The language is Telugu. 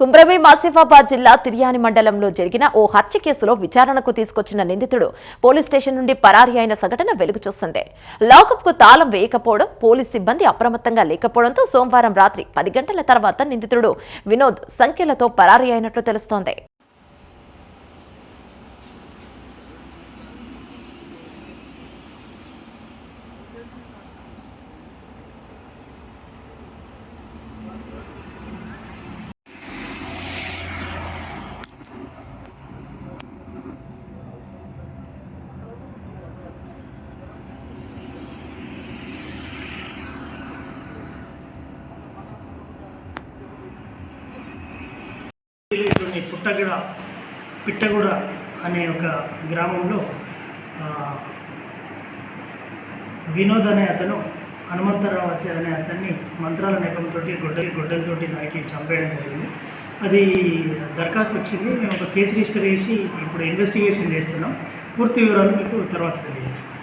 కుమ్రమి మాసిఫాబాద్ జిల్లా తిర్యాని మండలంలో జరిగిన ఓ హత్య కేసులో విచారణకు తీసుకొచ్చిన నిందితుడు పోలీస్ స్టేషన్ నుండి పరారీ అయిన సంఘటన వెలుగు చూస్తుంది. లాకప్కు తాళం వేయకపోవడం పోలీస్ సిబ్బంది అప్రమత్తంగా లేకపోవడంతో సోమవారం రాత్రి పది గంటల తర్వాత నిందితుడు వినోద్ సంఖ్యలతో పరారీ అయినట్లు తెలుస్తోంది. విలేజ్లోని పుట్టగడ పిట్టగూడ అనే ఒక గ్రామంలో వినోద్ అనే అతను హనుమంతరావతి అనే అతన్ని మంత్రాల నెపంతో గొడ్డలి గొడ్డలతోటి నాకి చంపేయడం జరిగింది. అది దరఖాస్తు వచ్చింది. మేము ఒక కేసు రిజిస్టర్ చేసి ఇప్పుడు ఇన్వెస్టిగేషన్ చేస్తున్నాం. పూర్తి వివరాలు మీకు తర్వాత తెలియజేస్తాం.